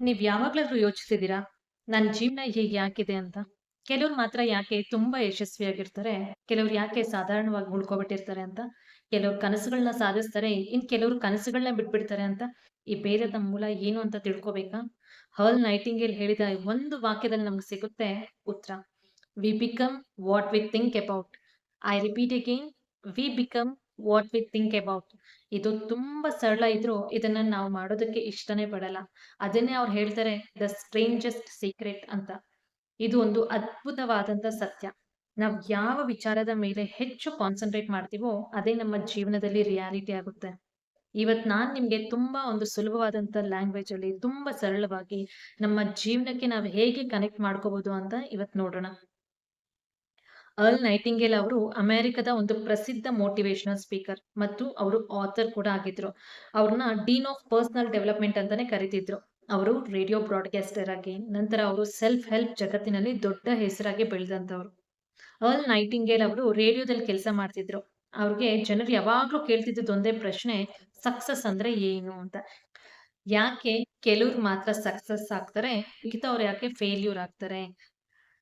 ನೀವ್ ಯಾವಾಗ್ಲಾದ್ರೂ ಯೋಚಿಸಿದೀರಾ? ನನ್ನ ಜೀವನ ಹೀಗ್ ಯಾಕಿದೆ ಅಂತ? ಕೆಲವ್ರು ಮಾತ್ರ ಯಾಕೆ ತುಂಬಾ ಯಶಸ್ವಿಯಾಗಿರ್ತಾರೆ, ಕೆಲವ್ರು ಯಾಕೆ ಸಾಧಾರಣವಾಗಿ ಉಳ್ಕೊಬಿಟ್ಟಿರ್ತಾರೆ ಅಂತ, ಕೆಲವ್ರು ಕನಸುಗಳನ್ನ ಸಾಧಿಸ್ತಾರೆ, ಇನ್ ಕೆಲವ್ರು ಕನಸುಗಳನ್ನ ಬಿಟ್ಬಿಡ್ತಾರೆ ಅಂತ, ಈ ಭೇದದ ಮೂಲ ಏನು ಅಂತ ತಿಳ್ಕೊಬೇಕಾ ಹರ್ಲ್ ನೈಟಿಂಗೇಲ್ ಹೇಳಿದ ಒಂದು ವಾಕ್ಯದಲ್ಲಿ ನಮ್ಗೆ ಸಿಗುತ್ತೆ ಉತ್ತರ. We become what we think about. I repeat again we become what we think about. ಇದು ತುಂಬಾ ಸರಳ ಇದ್ರು ಇದನ್ನ ನಾವು ಮಾಡೋದಕ್ಕೆ ಇಷ್ಟನೇ ಪಡಲ್ಲ. ಅದನ್ನೇ ಅವ್ರು ಹೇಳ್ತಾರೆ ದ ಸ್ಟ್ರೇಂಜೆಸ್ಟ್ ಸೀಕ್ರೆಟ್ ಅಂತ. ಇದು ಒಂದು ಅದ್ಭುತವಾದಂತ ಸತ್ಯ. ನಾವ್ ಯಾವ ವಿಚಾರದ ಮೇಲೆ ಹೆಚ್ಚು ಕಾನ್ಸಂಟ್ರೇಟ್ ಮಾಡ್ತೀವೋ ಅದೇ ನಮ್ಮ ಜೀವನದಲ್ಲಿ ರಿಯಾಲಿಟಿ ಆಗುತ್ತೆ. ಇವತ್ ನಾನ್ ನಿಮ್ಗೆ ತುಂಬಾ ಒಂದು ಸುಲಭವಾದಂತ ಲ್ಯಾಂಗ್ವೇಜ್ ಅಲ್ಲಿ ತುಂಬಾ ಸರಳವಾಗಿ ನಮ್ಮ ಜೀವನಕ್ಕೆ ನಾವು ಹೇಗೆ ಕನೆಕ್ಟ್ ಮಾಡ್ಕೋಬಹುದು ಅಂತ ಇವತ್ ನೋಡೋಣ. ಅರ್ಲ್ ನೈಟಿಂಗೇಲ್ ಅವರು ಅಮೆರಿಕದ ಒಂದು ಪ್ರಸಿದ್ಧ ಮೋಟಿವೇಶನಲ್ ಸ್ಪೀಕರ್ ಮತ್ತು ಅವರು ಆಥರ್ ಕೂಡ ಆಗಿದ್ರು. ಅವ್ರನ್ನ ಡೀನ್ ಆಫ್ ಪರ್ಸನಲ್ ಡೆವಲಪ್ಮೆಂಟ್ ಅಂತಾನೆ ಕರೀತಿದ್ರು. ಅವರು ರೇಡಿಯೋ ಬ್ರಾಡ್‌ಕಾಸ್ಟರ್ ಆಗಿ, ನಂತರ ಅವರು ಸೆಲ್ಫ್ ಹೆಲ್ಪ್ ಜಗತ್ತಿನಲ್ಲಿ ದೊಡ್ಡ ಹೆಸರಾಗಿ ಬೆಳೆದಂತವ್ರು. ಅರ್ಲ್ ನೈಟಿಂಗೇಲ್ ಅವರು ರೇಡಿಯೋದಲ್ಲಿ ಕೆಲಸ ಮಾಡ್ತಿದ್ರು. ಅವ್ರಿಗೆ ಜನರು ಯಾವಾಗ್ಲೂ ಕೇಳ್ತಿದ್ದ ಒಂದೇ ಪ್ರಶ್ನೆ ಸಕ್ಸಸ್ ಅಂದ್ರೆ ಏನು ಅಂತ. ಯಾಕೆ ಕೆಲವ್ರು ಮಾತ್ರ ಸಕ್ಸಸ್ ಆಗ್ತಾರೆ, ಅವ್ರು ಯಾಕೆ ಫೇಲ್ಯೂರ್ ಆಗ್ತಾರೆ?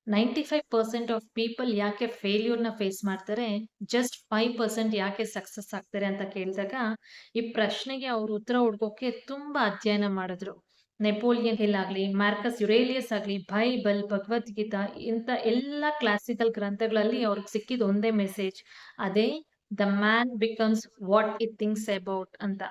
95% ಆಫ್ ಪೀಪಲ್ ಯಾಕೆ ಫೇಲ್ಯೂರ್‌ನ ಫೇಸ್ ಮಾಡ್ತಾರೆ, ಜಸ್ಟ್ ಫೈವ್ ಪರ್ಸೆಂಟ್ ಯಾಕೆ ಸಕ್ಸಸ್ ಆಗ್ತಾರೆ ಅಂತ ಕೇಳಿದಾಗ, ಈ ಪ್ರಶ್ನೆಗೆ ಅವರು ಉತ್ತರ ಹುಡ್ಕೋಕೆ ತುಂಬಾ ಅಧ್ಯಯನ ಮಾಡಿದ್ರು. ನೆಪೋಲಿಯನ್ ಹಿಲ್ ಆಗ್ಲಿ, ಮಾರ್ಕಸ್ ಯುರೇಲಿಯಸ್ ಆಗ್ಲಿ, ಬೈಬಲ್, ಭಗವದ್ಗೀತಾ ಇಂಥ ಎಲ್ಲ ಕ್ಲಾಸಿಕಲ್ ಗ್ರಂಥಗಳಲ್ಲಿ ಅವ್ರಿಗೆ ಸಿಕ್ಕಿದ ಒಂದೇ ಮೆಸೇಜ್. ಅದೇ the man becomes what it things about ಅಂತ.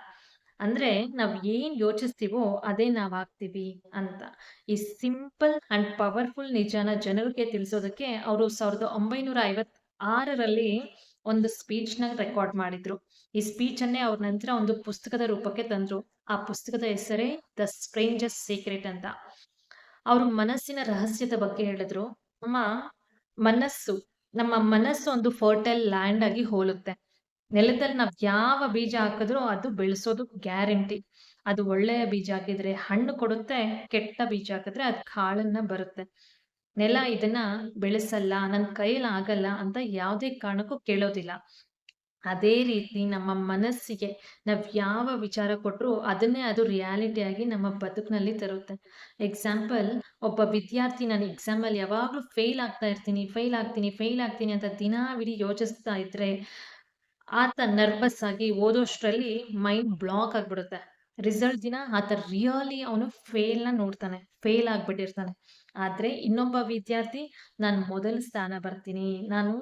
ಅಂದ್ರೆ ನಾವ್ ಏನ್ ಯೋಚಿಸ್ತೀವೋ ಅದೇ ನಾವ್ ಆಗ್ತೀವಿ ಅಂತ. ಈ ಸಿಂಪಲ್ ಅಂಡ್ ಪವರ್‌ಫುಲ್ ನಿಜಾನ ಜನರಿಗೆ ತಿಳಿಸೋದಕ್ಕೆ ಅವರು 1956ರಲ್ಲಿ ಒಂದು ಸ್ಪೀಚ್ನ ರೆಕಾರ್ಡ್ ಮಾಡಿದ್ರು. ಈ ಸ್ಪೀಚ್ ಅನ್ನೇ ಅವ್ರ ನಂತರ ಒಂದು ಪುಸ್ತಕದ ರೂಪಕ್ಕೆ ತಂದ್ರು. ಆ ಪುಸ್ತಕದ ಹೆಸರೇ ದ ಸ್ಟ್ರೇಂಜಸ್ ಸೀಕ್ರೆಟ್ ಅಂತ. ಅವ್ರ ಮನಸ್ಸಿನ ರಹಸ್ಯದ ಬಗ್ಗೆ ಹೇಳಿದ್ರು. ನಮ್ಮ ಮನಸ್ಸು ನಮ್ಮ ಮನಸ್ಸು ಒಂದು ಫರ್ಟೈಲ್ ಲ್ಯಾಂಡ್ ಆಗಿ ಹೋಲುತ್ತೆ. ನೆಲದಲ್ಲಿ ನಾವು ಯಾವ ಬೀಜ ಹಾಕಿದ್ರೂ ಅದು ಬೆಳೆಸೋದು ಗ್ಯಾರಂಟಿ. ಅದು ಒಳ್ಳೆಯ ಬೀಜ ಹಾಕಿದ್ರೆ ಹಣ್ಣು ಕೊಡುತ್ತೆ, ಕೆಟ್ಟ ಬೀಜ ಹಾಕಿದ್ರೆ ಅದು ಕಾಳನ್ನ ಬರುತ್ತೆ. ನೆಲ ಇದನ್ನ ಬೆಳೆಸಲ್ಲ, ನನ್ನ ಕೈಲಿ ಆಗಲ್ಲ ಅಂತ ಯಾವುದೇ ಕಾರಣಕ್ಕೂ ಕೇಳೋದಿಲ್ಲ. ಅದೇ ರೀತಿ ನಮ್ಮ ಮನಸ್ಸಿಗೆ ನಾವ್ ಯಾವ ವಿಚಾರ ಕೊಟ್ರೂ ಅದನ್ನೇ ಅದು ರಿಯಾಲಿಟಿ ಆಗಿ ನಮ್ಮ ಬದುಕಿನಲ್ಲಿ ತರುತ್ತೆ. ಎಕ್ಸಾಂಪಲ್ ಒಬ್ಬ ವಿದ್ಯಾರ್ಥಿ ನಾನು ಎಕ್ಸಾಮಲ್ಲಿ ಯಾವಾಗ್ಲೂ ಫೇಲ್ ಆಗ್ತಾ ಇರ್ತೀನಿ, ಫೇಲ್ ಆಗ್ತೀನಿ, ಫೇಲ್ ಆಗ್ತೀನಿ ಅಂತ ದಿನಾವಿಡೀ ಯೋಚಿಸ್ತಾ ಇದ್ರೆ, ಆತ ನರ್ವಸ್ ಆಗಿ ಓದೋಷ್ಟ್ರಲ್ಲಿ ಮೈಂಡ್ ಬ್ಲಾಕ್ ಆಗ್ಬಿಡುತ್ತೆ. ರಿಸಲ್ಟ್ ದಿನ ಆತ ರಿಯಲಿ ಅವನು ಫೇಲ್‌ನ ನೋಡ್ತಾನೆ. ಫೇಲ್ ಆಗ್ಬಿಟ್ಟಿರ್ತಾನೆ. ಆದ್ರೆ ಇನ್ನೊಬ್ಬ ವಿದ್ಯಾರ್ಥಿ ನಾನು ಮೊದಲ ಸ್ಥಾನ ಬರ್ತೀನಿ, ನಾನು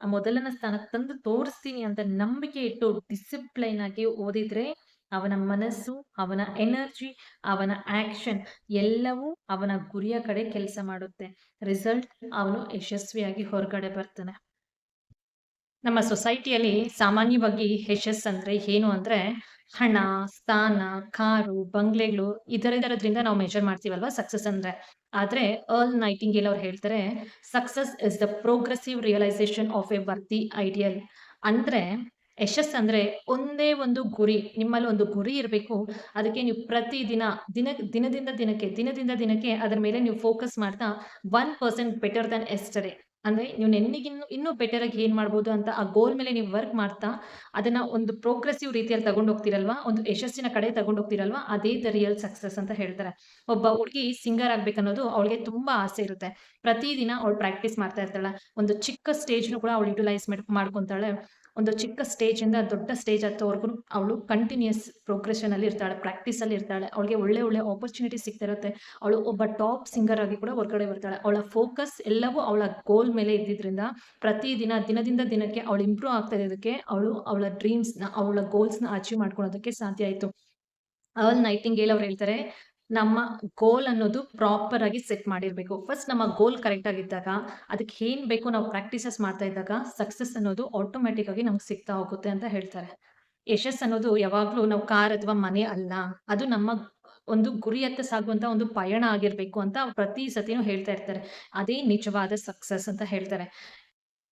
ಮೊದಲನ ಸ್ಥಾನಕ್ಕೆ ತಂದು ತೋರಿಸ್ತೀನಿ ಅಂತ ನಂಬಿಕೆ ಇಟ್ಟು ಡಿಸಿಪ್ಲೈನ್ ಆಗಿ ಓದಿದ್ರೆ, ಅವನ ಮನಸ್ಸು, ಅವನ ಎನರ್ಜಿ, ಅವನ ಆಕ್ಷನ್ ಎಲ್ಲವೂ ಅವನ ಗುರಿಯ ಕಡೆ ಕೆಲಸ ಮಾಡುತ್ತೆ. ರಿಸಲ್ಟ್ ಅವನು ಯಶಸ್ವಿಯಾಗಿ ಹೊರಗಡೆ ಬರ್ತಾನೆ. ನಮ್ಮ ಸೊಸೈಟಿಯಲ್ಲಿ ಸಾಮಾನ್ಯವಾಗಿ ಯಶಸ್ಸಂದ್ರೆ ಏನು ಅಂದ್ರೆ ಹಣ, ಸ್ಥಾನ, ಕಾರು, ಬಂಗ್ಲೆಗಳು ಇದರದ್ರಿಂದ ನಾವು ಮೆಜರ್ ಮಾಡ್ತೀವಲ್ವಾ ಸಕ್ಸಸ್ ಅಂದ್ರೆ. ಆದ್ರೆ ಅರ್ಲ್ ನೈಟಿಂಗೇಲ್ ಅವ್ರು ಹೇಳ್ತಾರೆ success is the progressive realisation of a worthy ideal. ಅಂದ್ರೆ ಯಶಸ್ಸಂದ್ರೆ ಒಂದೇ ಒಂದು ಗುರಿ. ನಿಮ್ಮಲ್ಲಿ ಒಂದು ಗುರಿ ಇರಬೇಕು ಅದಕ್ಕೆ ನೀವು ಪ್ರತಿ ದಿನ ದಿನ ದಿನದಿಂದ ದಿನಕ್ಕೆ, ದಿನದಿಂದ ದಿನಕ್ಕೆ ಅದರ ಮೇಲೆ ನೀವು ಫೋಕಸ್ ಮಾಡ್ತಾ one percent better than yesterday ಅಂದ್ರೆ ನೀವು ನೆನ್ನೆಗಿನ್ನು ಇನ್ನೂ ಬೆಟರ್ ಆಗಿ ಏನ್ ಮಾಡ್ಬೋದು ಅಂತ ಆ ಗೋಲ್ ಮೇಲೆ ನೀವು ವರ್ಕ್ ಮಾಡ್ತಾ, ಅದನ್ನ ಒಂದು ಪ್ರೋಗ್ರೆಸಿವ್ ರೀತಿಯಲ್ಲಿ ತಗೊಂಡ್ ಹೋಗ್ತೀರಲ್ವಾ, ಒಂದು ಯಶಸ್ಸಿನ ಕಡೆ ತಗೊಂಡ್ ಹೋಗ್ತೀರಲ್ವಾ, ಅದೇ ದ ರಿಯಲ್ ಸಕ್ಸಸ್ ಅಂತ ಹೇಳ್ತಾರೆ. ಒಬ್ಬ ಹುಡುಗಿ ಸಿಂಗರ್ ಆಗ್ಬೇಕನ್ನೋದು ಅವಳಿಗೆ ತುಂಬಾ ಆಸೆ ಇರುತ್ತೆ. ಪ್ರತಿದಿನ ಅವಳು ಪ್ರಾಕ್ಟೀಸ್ ಮಾಡ್ತಾ ಇರ್ತಾಳೆ. ಒಂದು ಚಿಕ್ಕ ಸ್ಟೇಜ್‌ನು ಕೂಡ ಅವಳು ಯುಟಿಲೈಸ್ ಮಾಡ್ ಮಾಡ್ಕೊಂತಾಳೆ. ಒಂದು ಚಿಕ್ಕ ಸ್ಟೇಜಿಂದ ದೊಡ್ಡ ಸ್ಟೇಜ್ ಹತ್ತೋವರೆಗೂ ಅವಳು ಕಂಟಿನ್ಯೂಸ್ ಪ್ರೋಗ್ರೆಷನ್ ಅಲ್ಲಿ ಇರ್ತಾಳೆ, ಪ್ರಾಕ್ಟೀಸ್ ಅಲ್ಲಿ ಇರ್ತಾಳೆ. ಅವಳಿಗೆ ಒಳ್ಳೆ ಒಳ್ಳೆ ಆಪರ್ಚುನಿಟಿ ಸಿಗ್ತಾ ಇರುತ್ತೆ. ಅವಳು ಒಬ್ಬ ಟಾಪ್ ಸಿಂಗರ್ ಆಗಿ ಕೂಡ ಹೊರಗಡೆ ಬರ್ತಾಳೆ. ಅವಳ ಫೋಕಸ್ ಎಲ್ಲವೂ ಅವಳ ಗೋಲ್ ಮೇಲೆ ಇದ್ದಿದ್ರಿಂದ ಪ್ರತಿದಿನ ದಿನದಿಂದ ದಿನಕ್ಕೆ ಅವಳು ಇಂಪ್ರೂವ್ ಆಗ್ತಾ ಇರೋದಕ್ಕೆ ಅವಳು ಅವಳ ಡ್ರೀಮ್ಸ್‌ನ, ಅವಳ ಗೋಲ್ಸ್‌ನ ಅಚೀವ್ ಮಾಡ್ಕೊಳ್ಳೋದಕ್ಕೆ ಸಾಧ್ಯ ಆಯ್ತು. ನೈಟಿಂಗ್ ನೈಟಿಂಗೇಲ್ ಅವ್ರು ಹೇಳ್ತಾರೆ, ನಮ್ಮ ಗೋಲ್ ಅನ್ನೋದು ಪ್ರಾಪರ್ ಆಗಿ ಸೆಟ್ ಮಾಡಿರ್ಬೇಕು. ಫಸ್ಟ್ ನಮ್ಮ ಗೋಲ್ ಕರೆಕ್ಟ್ ಆಗಿದ್ದಾಗ, ಅದಕ್ಕೆ ಏನ್ ಬೇಕು ನಾವು ಪ್ರಾಕ್ಟೀಸಸ್ ಮಾಡ್ತಾ ಇದ್ದಾಗ ಸಕ್ಸಸ್ ಅನ್ನೋದು ಆಟೋಮ್ಯಾಟಿಕ್ ಆಗಿ ನಮ್ಗೆ ಸಿಗ್ತಾ ಹೋಗುತ್ತೆ ಅಂತ ಹೇಳ್ತಾರೆ. ಯಶಸ್ ಅನ್ನೋದು ಯಾವಾಗ್ಲೂ ನಾವು ಕಾರ್ ಅಥವಾ ಮನೆ ಅಲ್ಲ. ಅದು ನಮ್ಮ ಒಂದು ಗುರಿಯತ್ತ ಸಾಗುವಂತ ಒಂದು ಪಯಣ ಆಗಿರ್ಬೇಕು ಅಂತ ಪ್ರತಿ ಸತಿನೂ ಹೇಳ್ತಾ ಇರ್ತಾರೆ. ಅದೇ ನಿಜವಾದ ಸಕ್ಸಸ್ ಅಂತ ಹೇಳ್ತಾರೆ.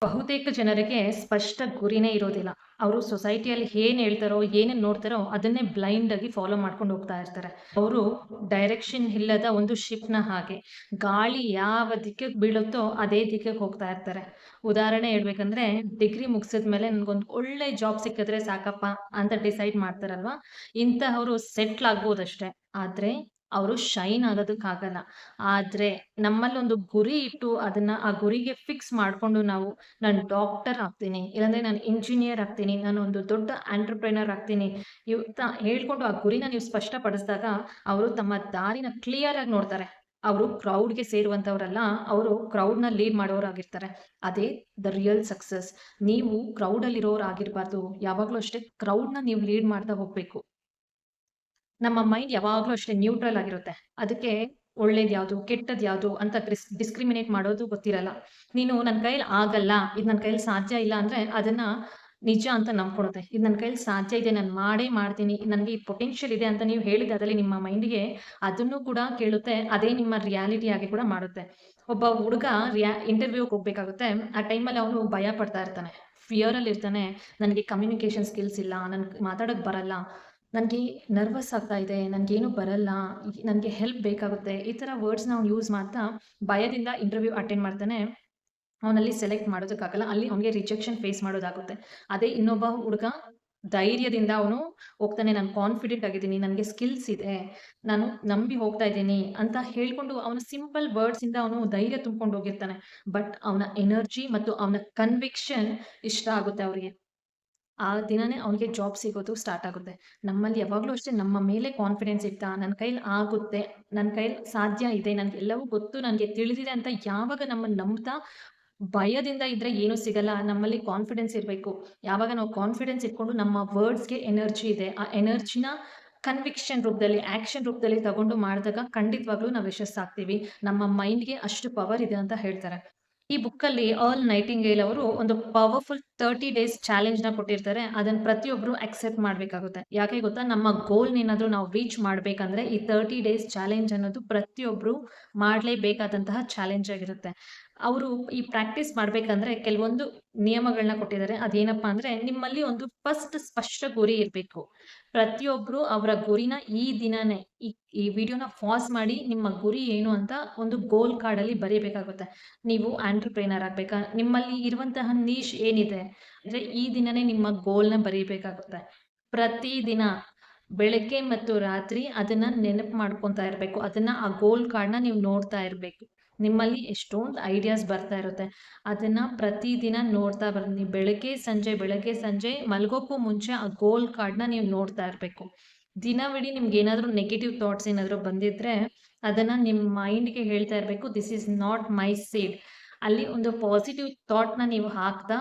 ಬಹುತೇಕ ಜನರಿಗೆ ಸ್ಪಷ್ಟ ಗುರಿನೇ ಇರೋದಿಲ್ಲ. ಅವರು ಸೊಸೈಟಿಯಲ್ಲಿ ಏನ್ ಹೇಳ್ತಾರೋ, ಏನೇನ್ ನೋಡ್ತಾರೋ ಅದನ್ನೇ ಬ್ಲೈಂಡ್ ಆಗಿ ಫಾಲೋ ಮಾಡ್ಕೊಂಡು ಹೋಗ್ತಾ ಇರ್ತಾರೆ. ಅವರು ಡೈರೆಕ್ಷನ್ ಇಲ್ಲದ ಒಂದು ಶಿಪ್‌ನ ಹಾಗೆ. ಗಾಳಿ ಯಾವ ದಿಕ್ಕಿಗೆ ಬೀಳುತ್ತೋ ಅದೇ ದಿಕ್ಕಿಗೆ ಹೋಗ್ತಾ ಇರ್ತಾರೆ. ಉದಾಹರಣೆ ಹೇಳ್ಬೇಕಂದ್ರೆ ಡಿಗ್ರಿ ಮುಗಿಸಿದ ಮೇಲೆ ನನ್ಗೊಂದು ಒಳ್ಳೆ ಜಾಬ್ ಸಿಕ್ಕಿದ್ರೆ ಸಾಕಪ್ಪ ಅಂತ ಡಿಸೈಡ್ ಮಾಡ್ತಾರಲ್ವಾ, ಇಂತಹವರು ಸೆಟ್ಲ್ ಆಗ್ಬೋದಷ್ಟೇ. ಆದ್ರೆ ಅವರು ಶೈನ್ ಆಗೋದಕ್ಕಾಗಲ್ಲ. ಆದರೆ ನಮ್ಮಲ್ಲೊಂದು ಗುರಿ ಇಟ್ಟು ಅದನ್ನ ಆ ಗುರಿಗೆ ಫಿಕ್ಸ್ ಮಾಡಿಕೊಂಡು ನಾವು ನಾನು ಡಾಕ್ಟರ್ ಆಗ್ತೀನಿ, ಇಲ್ಲಾಂದ್ರೆ ನಾನು ಇಂಜಿನಿಯರ್ ಆಗ್ತೀನಿ, ನಾನು ಒಂದು ದೊಡ್ಡ ಆಂಟರ್ಪ್ರೈನರ್ ಆಗ್ತೀನಿ ಇವತ್ತ ಹೇಳ್ಕೊಂಡು ಆ ಗುರಿನ ನೀವು ಸ್ಪಷ್ಟಪಡಿಸಿದಾಗ ಅವರು ತಮ್ಮ ದಾರಿನ ಕ್ಲಿಯರ್ ಆಗಿ ನೋಡ್ತಾರೆ. ಅವರು ಕ್ರೌಡ್ಗೆ ಸೇರುವಂಥವ್ರಲ್ಲ ಅವರು ಕ್ರೌಡ್ನ ಲೀಡ್ ಮಾಡೋರಾಗಿರ್ತಾರೆ. ಅದೇ ದ ರಿಯಲ್ ಸಕ್ಸಸ್ ನೀವು ಕ್ರೌಡಲ್ಲಿರೋರು ಆಗಿರಬಾರ್ದು ಯಾವಾಗಲೂ ಅಷ್ಟೇ ಕ್ರೌಡ್ನ ನೀವು ಲೀಡ್ ಮಾಡ್ತಾ ಹೋಗಬೇಕು. ನಮ್ಮ ಮೈಂಡ್ ಯಾವಾಗಲೂ ಅಷ್ಟೇ ನ್ಯೂಟ್ರಲ್ ಆಗಿರುತ್ತೆ. ಅದಕ್ಕೆ ಒಳ್ಳೇದು ಯಾವುದು, ಕೆಟ್ಟದ್ ಯಾವುದು ಅಂತ ಡಿಸ್ ಡಿಸ್ಕ್ರಿಮಿನೇಟ್ ಮಾಡೋದು ಗೊತ್ತಿರಲ್ಲ. ನೀನು ನನ್ನ ಕೈಲಿ ಆಗಲ್ಲ, ಇದು ನನ್ನ ಕೈಲಿ ಸಾಧ್ಯ ಇಲ್ಲ ಅಂದ್ರೆ ಅದನ್ನ ನಿಜ ಅಂತ ನಂಬ್ಕೊಡುತ್ತೆ ಇದು ನನ್ನ ಕೈಲಿ ಸಾಧ್ಯ ಇದೆ, ನಾನು ಮಾಡೇ ಮಾಡ್ತೀನಿ, ನನಗೆ ಈ ಪೊಟೆನ್ಷಿಯಲ್ ಇದೆ ಅಂತ ನೀವು ಹೇಳಿದಾದಲ್ಲಿ ನಿಮ್ಮ ಮೈಂಡ್ಗೆ ಅದನ್ನು ಕೂಡ ಕೇಳುತ್ತೆ, ಅದೇ ನಿಮ್ಮ ರಿಯಾಲಿಟಿ ಆಗಿ ಕೂಡ ಮಾಡುತ್ತೆ. ಒಬ್ಬ ಹುಡುಗ ರಿಯಾ ಇಂಟರ್ವ್ಯೂಗೆ ಹೋಗ್ಬೇಕಾಗುತ್ತೆ, ಆ ಟೈಮಲ್ಲಿ ಅವನು ಭಯ ಪಡ್ತಾ ಇರ್ತಾನೆ. ಫಿಯರಲ್ಲಿ ಇರ್ತಾನೆ, ನನಗೆ ಕಮ್ಯುನಿಕೇಶನ್ ಸ್ಕಿಲ್ಸ್ ಇಲ್ಲ, ನನ್ಗೆ ಮಾತಾಡೋಕ್ಕೆ ಬರಲ್ಲ ನನಗೆ ನರ್ವಸ್ ಆಗ್ತಾ ಇದೆ, ನನಗೇನು ಬರಲ್ಲ, ನನಗೆ ಹೆಲ್ಪ್ ಬೇಕಾಗುತ್ತೆ, ಈ ಥರ ವರ್ಡ್ಸ್ನ ಅವ್ನು ಯೂಸ್ ಮಾಡ್ತಾ ಭಯದಿಂದ ಇಂಟರ್ವ್ಯೂ ಅಟೆಂಡ್ ಮಾಡ್ತಾನೆ ಅವನಲ್ಲಿ ಸೆಲೆಕ್ಟ್ ಮಾಡೋದಕ್ಕಾಗಲ್ಲ, ಅಲ್ಲಿ ಅವನಿಗೆ ರಿಜೆಕ್ಷನ್ ಫೇಸ್ ಮಾಡೋದಾಗುತ್ತೆ. ಅದೇ ಇನ್ನೊಬ್ಬ ಹುಡುಗ ಧೈರ್ಯದಿಂದ ಅವನು ಹೋಗ್ತಾನೆ, ನಾನು ಕಾನ್ಫಿಡೆಂಟ್ ಆಗಿದ್ದೀನಿ, ನನಗೆ ಸ್ಕಿಲ್ಸ್ ಇದೆ, ನಾನು ನಂಬಿ ಹೋಗ್ತಾ ಇದ್ದೀನಿ ಅಂತ ಹೇಳ್ಕೊಂಡು ಅವನ ಸಿಂಪಲ್ ವರ್ಡ್ಸಿಂದ ಅವನು ಧೈರ್ಯ ತುಂಬ್ಕೊಂಡು ಹೋಗಿರ್ತಾನೆ. ಬಟ್ ಅವನ ಎನರ್ಜಿ ಮತ್ತು ಅವನ ಕನ್ವಿಕ್ಷನ್ ಇಷ್ಟ ಆಗುತ್ತೆ ಅವರಿಗೆ. ಆ ದಿನನೇ ಅವನಿಗೆ ಜಾಬ್ ಸಿಗೋದು ಸ್ಟಾರ್ಟ್ ಆಗುತ್ತೆ. ನಮ್ಮಲ್ಲಿ ಯಾವಾಗಲೂ ಅಷ್ಟೇ ನಮ್ಮ ಮೇಲೆ ಕಾನ್ಫಿಡೆನ್ಸ್ ಇರ್ತಾ ನನ್ನ ಕೈಲಿ ಆಗುತ್ತೆ ನನ್ನ ಕೈಲಿ ಸಾಧ್ಯ ಇದೆ ನನಗೆ ಎಲ್ಲವೂ ಗೊತ್ತು, ನನಗೆ ತಿಳಿದಿದೆ ಅಂತ ಯಾವಾಗ ನಮ್ಮ ನಂಬ್ತಾ ಭಯದಿಂದ ಇದ್ರೆ ಏನೂ ಸಿಗಲ್ಲ. ನಮ್ಮಲ್ಲಿ ಕಾನ್ಫಿಡೆನ್ಸ್ ಇರಬೇಕು. ಯಾವಾಗ ನಾವು ಕಾನ್ಫಿಡೆನ್ಸ್ ಇಟ್ಕೊಂಡು ನಮ್ಮ ವರ್ಡ್ಸ್ಗೆ ಎನರ್ಜಿ ಇದೆ, ಆ ಎನರ್ಜಿನ ಕನ್ವಿಕ್ಷನ್ ರೂಪದಲ್ಲಿ ಆ್ಯಕ್ಷನ್ ರೂಪದಲ್ಲಿ ತಗೊಂಡು ಮಾಡಿದಾಗ ಖಂಡಿತವಾಗ್ಲೂ ನಾವು ಯಶಸ್ಸಾಗ್ತೀವಿ. ನಮ್ಮ ಮೈಂಡ್ಗೆ ಅಷ್ಟು ಪವರ್ ಇದೆ ಅಂತ ಹೇಳ್ತಾರೆ. ಈ ಬುಕ್ಕಲ್ಲಿ ಅರ್ಲ್ ನೈಟಿಂಗೇಲ್ ಅವರು ಒಂದು ಪವರ್ಫುಲ್ ತರ್ಟಿ ಡೇಸ್ ಚಾಲೆಂಜ್ನ ಕೊಟ್ಟಿರ್ತಾರೆ. ಅದನ್ನು ಪ್ರತಿಯೊಬ್ಬರು ಅಕ್ಸೆಪ್ಟ್ ಮಾಡಬೇಕಾಗುತ್ತೆ. ಯಾಕೆ ಗೊತ್ತಾ? ನಮ್ಮ ಗೋಲ್ನ ಏನಾದರೂ ನಾವು ರೀಚ್ ಮಾಡಬೇಕಂದ್ರೆ ಈ ತರ್ಟಿ ಡೇಸ್ ಚಾಲೆಂಜ್ ಅನ್ನೋದು ಪ್ರತಿಯೊಬ್ಬರು ಮಾಡಲೇಬೇಕಾದಂತಹ ಚಾಲೆಂಜ್ ಆಗಿರುತ್ತೆ. ಅವರು ಈ ಪ್ರಾಕ್ಟೀಸ್ ಮಾಡಬೇಕಂದ್ರೆ ಕೆಲವೊಂದು ನಿಯಮಗಳನ್ನ ಕೊಟ್ಟಿದ್ದಾರೆ. ಅದೇನಪ್ಪಾ ಅಂದ್ರೆ ನಿಮ್ಮಲ್ಲಿ ಒಂದು ಫಸ್ಟ್ ಸ್ಪಷ್ಟ ಗುರಿ ಇರಬೇಕು. ಪ್ರತಿಯೊಬ್ಬರು ಅವರ ಗುರಿನ ಈ ದಿನನೇ ಈ ಈ ವಿಡಿಯೋನ ಫಾಸ್ ಮಾಡಿ ನಿಮ್ಮ ಗುರಿ ಏನು ಅಂತ ಒಂದು ಗೋಲ್ ಕಾರ್ಡ್ ಅಲ್ಲಿ ಬರೀಬೇಕಾಗುತ್ತೆ. ನೀವು ಆಂಟ್ರಪ್ರೈನರ್ ಆಗಬೇಕಾ? ನಿಮ್ಮಲ್ಲಿ ಇರುವಂತಹ ನೀಶ್ ಏನಿದೆ? ಅಂದ್ರೆ ಈ ದಿನನೇ ನಿಮ್ಮ ಗೋಲ್ನ ಬರೀಬೇಕಾಗುತ್ತೆ. ಪ್ರತಿದಿನ ಬೆಳಗ್ಗೆ ಮತ್ತು ರಾತ್ರಿ ಅದನ್ನ ನೆನಪು ಮಾಡ್ಕೊತಾ ಇರಬೇಕು. ಅದನ್ನ ಆ ಗೋಲ್ ಕಾರ್ಡ್ನ ನೀವು ನೋಡ್ತಾ ಇರಬೇಕು. ನಿಮ್ಮಲ್ಲಿ ಎಷ್ಟೊಂದು ಐಡಿಯಾಸ್ ಬರ್ತಾ ಇರುತ್ತೆ. ಅದನ್ನ ಪ್ರತಿದಿನ ನೋಡ್ತಾ ಬನ್ನಿ ಬೆಳಗ್ಗೆ ಸಂಜೆ ಬೆಳಗ್ಗೆ ಸಂಜೆ ಮಲಗೋಕ್ಕೂ ಮುಂಚೆ ಆ ಗೋಲ್ ಕಾರ್ಡ್ನ ನೀವು ನೋಡ್ತಾ ಇರಬೇಕು. ದಿನವಿಡೀ ನಿಮ್ಗೆ ಏನಾದರೂ ನೆಗೆಟಿವ್ ಥಾಟ್ಸ್ ಏನಾದರೂ ಬಂದಿದ್ರೆ ಅದನ್ನ ನಿಮ್ಮ ಮೈಂಡ್ಗೆ ಹೇಳ್ತಾ ಇರಬೇಕು this is not my seed ಅಲ್ಲಿ ಒಂದು ಪಾಸಿಟಿವ್ ಥಾಟ್ನ ನೀವು ಹಾಕ್ತಾ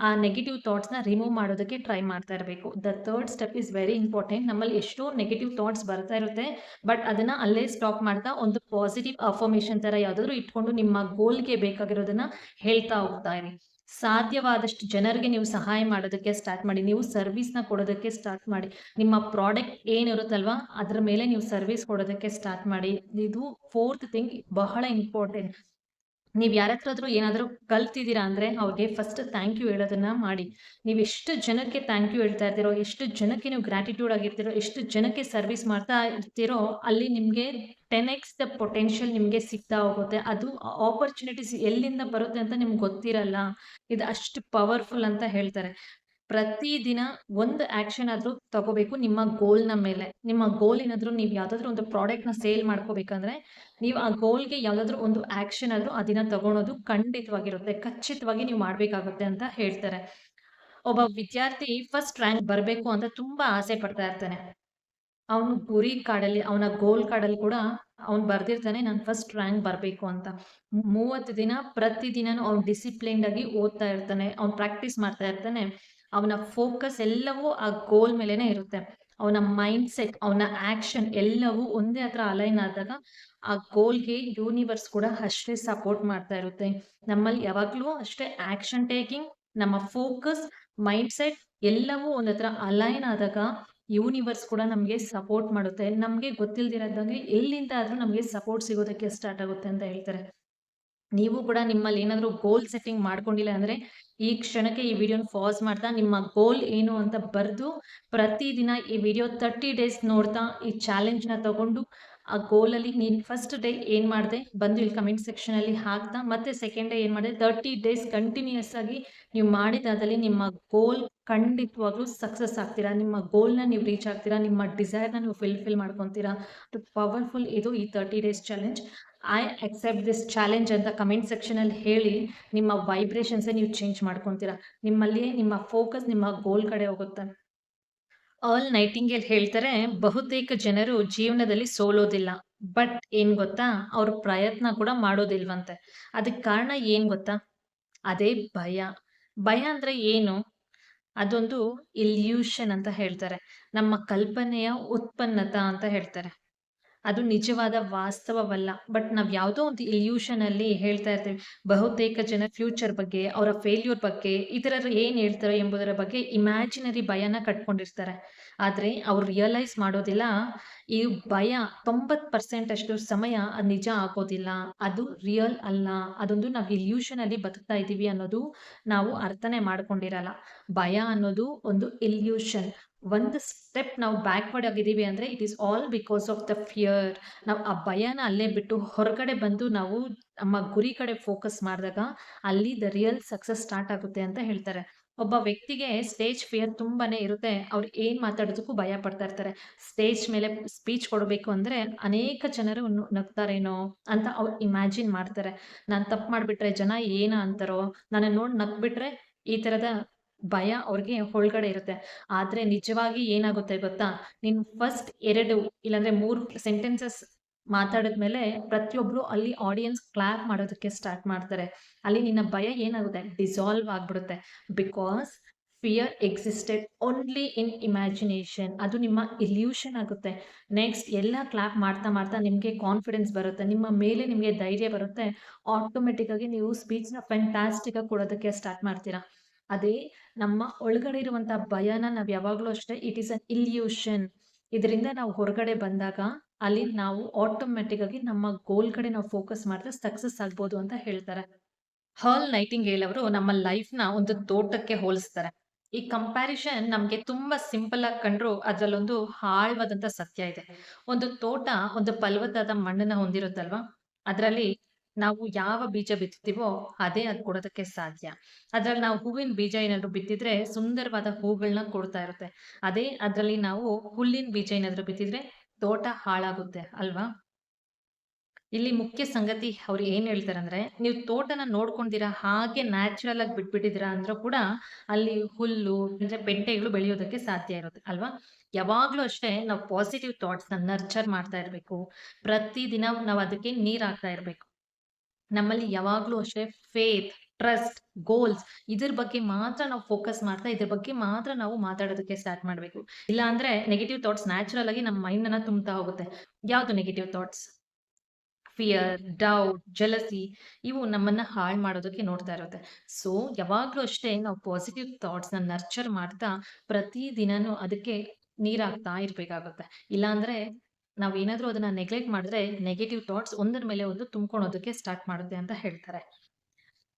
ಆ ನೆಗೆಟಿವ್ ಥಾಟ್ಸ್ನ ರಿಮೂವ್ ಮಾಡೋದಕ್ಕೆ ಟ್ರೈ ಮಾಡ್ತಾ ಇರಬೇಕು. The third step is very important ನಮ್ಮಲ್ಲಿ ಎಷ್ಟೋ ನೆಗೆಟಿವ್ ಥಾಟ್ಸ್ ಬರ್ತಾ ಇರುತ್ತೆ ಬಟ್ ಅದನ್ನು ಅಲ್ಲೇ ಸ್ಟಾಪ್ ಮಾಡ್ತಾ ಒಂದು ಪಾಸಿಟಿವ್ ಅಫರ್ಮೇಷನ್ ಥರ ಯಾವುದಾದ್ರೂ ಇಟ್ಕೊಂಡು ನಿಮ್ಮ ಗೋಲ್ಗೆ ಬೇಕಾಗಿರೋದನ್ನ ಹೇಳ್ತಾ ಹೋಗ್ತಾ ಇರಿ. ಸಾಧ್ಯವಾದಷ್ಟು ಜನರಿಗೆ ನೀವು ಸಹಾಯ ಮಾಡೋದಕ್ಕೆ ಸ್ಟಾರ್ಟ್ ಮಾಡಿ. ನೀವು ಸರ್ವಿಸ್ನ ಕೊಡೋದಕ್ಕೆ ಸ್ಟಾರ್ಟ್ ಮಾಡಿ. ನಿಮ್ಮ ಪ್ರಾಡಕ್ಟ್ ಏನಿರುತ್ತಲ್ವಾ, ಅದ್ರ ಮೇಲೆ ನೀವು ಸರ್ವಿಸ್ ಕೊಡೋದಕ್ಕೆ ಸ್ಟಾರ್ಟ್ ಮಾಡಿ. ಇದು ಫೋರ್ತ್ ಥಿಂಗ್ ಬಹಳ ಇಂಪಾರ್ಟೆಂಟ್ ನೀವು ಯಾರತ್ರಾದ್ರೂ ಹತ್ರ ಏನಾದರೂ ಕಲ್ತಿದ್ದೀರಾ ಅಂದರೆ ಅವ್ರಿಗೆ ಫಸ್ಟ್ ಥ್ಯಾಂಕ್ ಯು ಹೇಳೋದನ್ನ ಮಾಡಿ. ನೀವು ಎಷ್ಟು ಜನಕ್ಕೆ ಥ್ಯಾಂಕ್ ಯು ಹೇಳ್ತಾ ಇರ್ತೀರೋ, ಎಷ್ಟು ಜನಕ್ಕೆ ನೀವು ಗ್ರ್ಯಾಟಿಟ್ಯೂಡ್ ಆಗಿರ್ತೀರೋ, ಎಷ್ಟು ಜನಕ್ಕೆ ಸರ್ವಿಸ್ ಮಾಡ್ತಾ ಇರ್ತೀರೋ, ಅಲ್ಲಿ ನಿಮಗೆ ಟೆನ್ ಎಕ್ಸ್ ದ ಪೊಟೆನ್ಷಿಯಲ್ ನಿಮಗೆ ಸಿಗ್ತಾ ಹೋಗುತ್ತೆ. ಅದು ಆಪರ್ಚುನಿಟೀಸ್ ಎಲ್ಲಿಂದ ಬರುತ್ತೆ ಅಂತ ನಿಮ್ಗೆ ಗೊತ್ತಿರಲ್ಲ. ಇದು ಅಷ್ಟು ಪವರ್ಫುಲ್ ಅಂತ ಹೇಳ್ತಾರೆ. ಪ್ರತಿದಿನ ಒಂದು ಆ್ಯಕ್ಷನ್ ಆದ್ರೂ ತಗೋಬೇಕು ನಿಮ್ಮ ಗೋಲ್ನ ಮೇಲೆ. ನಿಮ್ಮ ಗೋಲ್ ಏನಾದರೂ ನೀವು ಯಾವುದಾದ್ರೂ ಒಂದು ಪ್ರಾಡಕ್ಟ್ನ ಸೇಲ್ ಮಾಡ್ಕೋಬೇಕಂದ್ರೆ ನೀವು ಆ ಗೋಲ್ಗೆ ಯಾವುದಾದ್ರೂ ಒಂದು ಆ್ಯಕ್ಷನ್ ಆದ್ರೂ ಅದನ್ನ ದಿನ ತಗೊಳೋದು ಖಂಡಿತವಾಗಿರುತ್ತೆ. ಖಚಿತವಾಗಿ ನೀವು ಮಾಡಬೇಕಾಗುತ್ತೆ ಅಂತ ಹೇಳ್ತಾರೆ. ಒಬ್ಬ ವಿದ್ಯಾರ್ಥಿ ಫಸ್ಟ್ ರ್ಯಾಂಕ್ ಬರಬೇಕು ಅಂತ ತುಂಬಾ ಆಸೆ ಪಡ್ತಾ ಇರ್ತಾನೆ. ಅವನು ಗುರಿ ಕಾಡಲ್ಲಿ ಅವನ ಗೋಲ್ ಕಾಡಲ್ಲಿ ಕೂಡ ಅವ್ನು ಬರ್ದಿರ್ತಾನೆ, ನಾನು ಫಸ್ಟ್ ರ್ಯಾಂಕ್ ಬರಬೇಕು ಅಂತ. ಮೂವತ್ತು ದಿನ ಪ್ರತಿದಿನನೂ ಅವ್ನು ಡಿಸಿಪ್ಲಿನ್ಡ್ ಆಗಿ ಓದ್ತಾ ಇರ್ತಾನೆ, ಅವ್ನು ಪ್ರಾಕ್ಟೀಸ್ ಮಾಡ್ತಾ ಇರ್ತಾನೆ. ಅವನ ಫೋಕಸ್ ಎಲ್ಲವೂ ಆ ಗೋಲ್ ಮೇಲೇನೆ ಇರುತ್ತೆ. ಅವನ ಮೈಂಡ್ ಸೆಟ್ ಅವನ ಆಕ್ಷನ್ ಎಲ್ಲವೂ ಒಂದೇ ಹತ್ರ ಅಲೈನ್ ಆದಾಗ ಆ ಗೋಲ್ಗೆ ಯೂನಿವರ್ಸ್ ಕೂಡ ಅಷ್ಟೇ ಸಪೋರ್ಟ್ ಮಾಡ್ತಾ ಇರುತ್ತೆ. ನಮ್ಮಲ್ಲಿ ಯಾವಾಗಲೂ ಅಷ್ಟೇ ಆಕ್ಷನ್ ಟೇಕಿಂಗ್ ನಮ್ಮ ಫೋಕಸ್ ಮೈಂಡ್ ಸೆಟ್ ಎಲ್ಲವೂ ಒಂದ್ ಹತ್ರ ಅಲೈನ್ ಆದಾಗ ಯೂನಿವರ್ಸ್ ಕೂಡ ನಮಗೆ ಸಪೋರ್ಟ್ ಮಾಡುತ್ತೆ. ನಮಗೆ ಗೊತ್ತಿಲ್ದಿರೋದಂಗೆ ಎಲ್ಲಿಂದ ಆದ್ರೂ ನಮಗೆ ಸಪೋರ್ಟ್ ಸಿಗೋದಕ್ಕೆ ಸ್ಟಾರ್ಟ್ ಆಗುತ್ತೆ ಅಂತ ಹೇಳ್ತಾರೆ. ನೀವು ಕೂಡ ನಿಮ್ಮಲ್ಲಿ ಏನಾದರೂ ಗೋಲ್ ಸೆಟ್ಟಿಂಗ್ ಮಾಡ್ಕೊಂಡಿಲ್ಲ ಅಂದರೆ ಈ ಕ್ಷಣಕ್ಕೆ ಈ ವಿಡಿಯೋನ ಫಾಸ್ ಮಾಡ್ತಾ ನಿಮ್ಮ ಗೋಲ್ ಏನು ಅಂತ ಬರೆದು ಪ್ರತಿದಿನ ಈ ವಿಡಿಯೋ ತರ್ಟಿ ಡೇಸ್ ನೋಡ್ತಾ ಈ ಚಾಲೆಂಜ್ನ ತಗೊಂಡು ಆ ಗೋಲಲ್ಲಿ ನೀನು ಫಸ್ಟ್ ಡೇ ಏನು ಮಾಡಿದೆ ಬಂದು ಇಲ್ಲಿ ಕಮೆಂಟ್ ಸೆಕ್ಷನಲ್ಲಿ ಹಾಕ್ತಾ ಮತ್ತೆ ಸೆಕೆಂಡ್ ಡೇ ಏನು ಮಾಡಿದೆ ತರ್ಟಿ ಡೇಸ್ ಕಂಟಿನ್ಯೂಯಸ್ ಆಗಿ ನೀವು ಮಾಡಿದಾದಲ್ಲಿ ನಿಮ್ಮ ಗೋಲ್ ಖಂಡಿತವಾಗ್ಲೂ ಸಕ್ಸಸ್ ಆಗ್ತೀರಾ, ನಿಮ್ಮ ಗೋಲ್ನ ನೀವು ರೀಚ್ ಆಗ್ತೀರಾ, ನಿಮ್ಮ ಡಿಸೈರ್ನ ನೀವು ಫಿಲ್ಫಿಲ್ ಮಾಡ್ಕೊತೀರಾ, ಅದು ಪವರ್ಫುಲ್ ಇದು ಈ thirty days challenge I accept this challenge ಅಂತ ಕಮೆಂಟ್ ಸೆಕ್ಷನಲ್ಲಿ ಹೇಳಿ ನಿಮ್ಮ ವೈಬ್ರೇಷನ್ಸೇ ನೀವು ಚೇಂಜ್ ಮಾಡ್ಕೊತೀರಾ? ನಿಮ್ಮಲ್ಲಿ ನಿಮ್ಮ ಫೋಕಸ್ ನಿಮ್ಮ ಗೋಲ್ ಕಡೆ ಹೋಗುತ್ತೆ. ಆಲ್ ನೈಟಿಂಗೇಲ್ ಹೇಳ್ತಾರೆ, ಬಹುತೇಕ ಜನರು ಜೀವನದಲ್ಲಿ ಸೋಲೋದಿಲ್ಲ. ಬಟ್ ಏನ್ ಗೊತ್ತಾ? ಅವ್ರ ಪ್ರಯತ್ನ ಕೂಡ ಮಾಡೋದಿಲ್ವಂತೆ. ಅದಕ್ಕೆ ಕಾರಣ ಏನ್ ಗೊತ್ತಾ? ಅದೇ ಭಯ. ಭಯ ಅಂದ್ರೆ ಏನು? ಅದೊಂದು ಇಲ್ಯೂಷನ್ ಅಂತ ಹೇಳ್ತಾರೆ. ನಮ್ಮ ಕಲ್ಪನೆಯ ಉತ್ಪನ್ನತ ಅಂತ ಹೇಳ್ತಾರೆ. ಅದು ನಿಜವಾದ ವಾಸ್ತವವಲ್ಲ. ಬಟ್ ನಾವು ಯಾವುದೋ ಒಂದು ಇಲ್ಯೂಷನ್ ಅಲ್ಲಿ ಹೇಳ್ತಾ ಇರ್ತೀವಿ. ಬಹುತೇಕ ಜನ ಫ್ಯೂಚರ್ ಬಗ್ಗೆ, ಅವರ ಫೇಲ್ಯೂರ್ ಬಗ್ಗೆ ಇತರರು ಏನ್ ಹೇಳ್ತಾರೆ ಎಂಬುದರ ಬಗ್ಗೆ ಇಮ್ಯಾಜಿನರಿ ಭಯನ ಕಟ್ಕೊಂಡಿರ್ತಾರೆ. ಆದ್ರೆ ಅವ್ರು ರಿಯಲೈಸ್ ಮಾಡೋದಿಲ್ಲ. ಈ ಭಯ ತೊಂಬತ್ ಪರ್ಸೆಂಟ್ ಅಷ್ಟು ಸಮಯ ಅದು ನಿಜ ಆಗೋದಿಲ್ಲ. ಅದು ರಿಯಲ್ ಅಲ್ಲ. ಅದೊಂದು ನಾವು ಇಲ್ಯೂಷನ್ ಅಲ್ಲಿ ಬದುಕ್ತಾ ಇದ್ದೀವಿ ಅನ್ನೋದು ನಾವು ಅರ್ಥನೇ ಮಾಡ್ಕೊಂಡಿರಲ್ಲ. ಭಯ ಅನ್ನೋದು ಒಂದು ಇಲ್ಯೂಷನ್ ಒಂದು ಸ್ಟೆಪ್ ನಾವು ಬ್ಯಾಕ್ವರ್ಡ್ ಆಗಿದ್ದೀವಿ ಅಂದರೆ it is all because of the fear ನಾವು ಆ ಭಯನ ಅಲ್ಲೇ ಬಿಟ್ಟು ಹೊರಗಡೆ ಬಂದು ನಾವು ನಮ್ಮ ಗುರಿ ಕಡೆ ಫೋಕಸ್ ಮಾಡಿದಾಗ ಅಲ್ಲಿ ದ ರಿಯಲ್ ಸಕ್ಸಸ್ ಸ್ಟಾರ್ಟ್ ಆಗುತ್ತೆ ಅಂತ ಹೇಳ್ತಾರೆ. ಒಬ್ಬ ವ್ಯಕ್ತಿಗೆ ಸ್ಟೇಜ್ ಫಿಯರ್ ತುಂಬಾನೇ ಇರುತ್ತೆ. ಅವ್ರು ಏನು ಮಾತಾಡೋದಕ್ಕೂ ಭಯ ಪಡ್ತಾ ಇರ್ತಾರೆ. ಸ್ಟೇಜ್ ಮೇಲೆ ಸ್ಪೀಚ್ ಕೊಡಬೇಕು ಅಂದರೆ ಅನೇಕ ಜನರು ನಗ್ತಾರೇನೋ ಅಂತ ಅವ್ರು ಇಮ್ಯಾಜಿನ್ ಮಾಡ್ತಾರೆ. ನಾನು ತಪ್ಪು ಮಾಡಿಬಿಟ್ರೆ ಜನ ಏನ ಅಂತಾರೋ ನಾನು ನೋಡಿ ನಗ್ಬಿಟ್ರೆ ಈ ತರದ ಭಯ ಅವ್ರಿಗೆ ಒಳಗಡೆ ಇರುತ್ತೆ. ಆದ್ರೆ ನಿಜವಾಗಿ ಏನಾಗುತ್ತೆ ಗೊತ್ತಾ? ನಿನ್ ಫಸ್ಟ್ ಎರಡು ಇಲ್ಲಾಂದ್ರೆ ಮೂರು ಸೆಂಟೆನ್ಸಸ್ ಮಾತಾಡಿದ್ಮೇಲೆ ಪ್ರತಿಯೊಬ್ರು ಅಲ್ಲಿ ಆಡಿಯನ್ಸ್ ಕ್ಲಾಪ್ ಮಾಡೋದಕ್ಕೆ ಸ್ಟಾರ್ಟ್ ಮಾಡ್ತಾರೆ. ಅಲ್ಲಿ ನಿನ್ನ ಭಯ ಏನಾಗುತ್ತೆ? ಡಿಸಾಲ್ವ್ ಆಗ್ಬಿಡುತ್ತೆ. Because fear existed only in imagination ಅದು ನಿಮ್ಮ ಇಲ್ಯೂಷನ್ ಆಗುತ್ತೆ. ನೆಕ್ಸ್ಟ್ ಎಲ್ಲ ಕ್ಲಾಪ್ ಮಾಡ್ತಾ ಮಾಡ್ತಾ ನಿಮಗೆ ಕಾನ್ಫಿಡೆನ್ಸ್ ಬರುತ್ತೆ. ನಿಮ್ಮ ಮೇಲೆ ನಿಮಗೆ ಧೈರ್ಯ ಬರುತ್ತೆ. ಆಟೋಮೆಟಿಕ್ ಆಗಿ ನೀವು ಸ್ಪೀಚ್ನ ಫ್ಯಾಂಟಾಸ್ಟಿಕ್ ಆಗಿ ಕೊಡೋದಕ್ಕೆ ಸ್ಟಾರ್ಟ್ ಮಾಡ್ತೀರಾ. ಅದೇ ನಮ್ಮ ಒಳಗಡೆ ಇರುವಂತಹ ಭಯನ ನಾವು ಯಾವಾಗಲೂ ಅಷ್ಟೇ ಇಟ್ ಈಸ್ ಅನ್ ಇಲ್ಯೂಷನ್ ಇದರಿಂದ ನಾವು ಹೊರಗಡೆ ಬಂದಾಗ ಅಲ್ಲಿ ನಾವು ಆಟೋಮೆಟಿಕ್ ಆಗಿ ನಮ್ಮ ಗೋಲ್ ಕಡೆ ನಾವು ಫೋಕಸ್ ಮಾಡಿದ್ರೆ ಸಕ್ಸಸ್ ಆಗ್ಬೋದು ಅಂತ ಹೇಳ್ತಾರೆ. ಹಾಲ್ ನೈಟಿಂಗೇಲ್ ಅವರು ನಮ್ಮ ಲೈಫ್ನ ಒಂದು ತೋಟಕ್ಕೆ ಹೋಲಿಸ್ತಾರೆ. ಈ ಕಂಪ್ಯಾರಿಷನ್ ನಮ್ಗೆ ತುಂಬಾ ಸಿಂಪಲ್ ಆಗಿ ಕಂಡ್ರು ಅದ್ರಲ್ಲೊಂದು ಆಳ್ವಾದಂತ ಸತ್ಯ ಇದೆ. ಒಂದು ತೋಟ ಒಂದು ಫಲವತ್ತಾದ ಮಣ್ಣನ್ನ ಹೊಂದಿರುತ್ತಲ್ವಾ? ಅದರಲ್ಲಿ ನಾವು ಯಾವ ಬೀಜ ಬಿತ್ತುತ್ತೀವೋ ಅದೇ ಅದು ಕೊಡೋದಕ್ಕೆ ಸಾಧ್ಯ. ಅದ್ರಲ್ಲಿ ನಾವು ಹೂವಿನ ಬೀಜ ಏನಾದ್ರು ಬಿತ್ತಿದ್ರೆ ಸುಂದರವಾದ ಹೂಗಳನ್ನ ಕೊಡ್ತಾ ಇರುತ್ತೆ. ಅದೇ ಅದ್ರಲ್ಲಿ ನಾವು ಹುಲ್ಲಿನ ಬೀಜ ಏನಾದ್ರು ಬಿತ್ತಿದ್ರೆ ತೋಟ ಹಾಳಾಗುತ್ತೆ, ಅಲ್ವಾ? ಇಲ್ಲಿ ಮುಖ್ಯ ಸಂಗತಿ ಅವ್ರು ಏನ್ ಹೇಳ್ತಾರೆ ಅಂದ್ರೆ ನೀವು ತೋಟನ ನೋಡ್ಕೊಂಡಿರಾ ಹಾಗೆ ನ್ಯಾಚುರಲ್ ಆಗಿ ಬಿಟ್ಬಿಟ್ಟಿದ್ದೀರಾ ಅಂದ್ರೂ ಕೂಡ ಅಲ್ಲಿ ಹುಲ್ಲು ಅಂದ್ರೆ ಬೆಂಟೆಗಳು ಬೆಳೆಯೋದಕ್ಕೆ ಸಾಧ್ಯ ಇರುತ್ತೆ, ಅಲ್ವಾ? ಯಾವಾಗ್ಲೂ ಅಷ್ಟೇ ನಾವು ಪಾಸಿಟಿವ್ ಥಾಟ್ಸ್ನ ನರ್ಚರ್ ಮಾಡ್ತಾ ಇರ್ಬೇಕು. ಪ್ರತಿದಿನ ನಾವು ಅದಕ್ಕೆ ನೀರ್ ಹಾಕ್ತಾ ಇರ್ಬೇಕು. ನಮ್ಮಲ್ಲಿ ಯಾವಾಗ್ಲೂ ಅಷ್ಟೇ ಫೇತ್ ಟ್ರಸ್ಟ್ ಗೋಲ್ಸ್ ಇದ್ರ ಬಗ್ಗೆ ಮಾತ್ರ ನಾವು ಫೋಕಸ್ ಮಾಡ್ತಾ ಇದ್ರ ಬಗ್ಗೆ ಮಾತ್ರ ನಾವು ಮಾತಾಡೋದಕ್ಕೆ ಸ್ಟಾರ್ಟ್ ಮಾಡ್ಬೇಕು. ಇಲ್ಲ ಅಂದ್ರೆ ನೆಗೆಟಿವ್ ಥಾಟ್ಸ್ ನ್ಯಾಚುರಲ್ ಆಗಿ ನಮ್ಮ ಮೈಂಡ್ ಅನ್ನ ತುಂಬ್ತಾ ಹೋಗುತ್ತೆ. ಯಾವ್ದು negative thoughts fear doubt jealousy ಇವು ನಮ್ಮನ್ನ ಹಾಳು ಮಾಡೋದಕ್ಕೆ ನೋಡ್ತಾ ಇರುತ್ತೆ. ಸೊ ಯಾವಾಗ್ಲೂ ಅಷ್ಟೇ ನಾವು ಪಾಸಿಟಿವ್ ಥಾಟ್ಸ್ನ ನರ್ಚರ್ ಮಾಡ್ತಾ ಪ್ರತಿ ದಿನಾನು ಅದಕ್ಕೆ ನೀರಾಗ್ತಾ ಇರ್ಬೇಕಾಗುತ್ತೆ. ಇಲ್ಲಾಂದ್ರೆ ನಾವ್ ಏನಾದರೂ ಅದನ್ನ ನೆಗ್ಲೆಕ್ಟ್ ಮಾಡಿದ್ರೆ ನೆಗೆಟಿವ್ ಥಾಟ್ಸ್ ಒಂದರ ಮೇಲೆ ಒಂದು ತುಂಬ್ಕೊಳೋದಕ್ಕೆ ಸ್ಟಾರ್ಟ್ ಮಾಡುತ್ತೆ ಅಂತ ಹೇಳ್ತಾರೆ.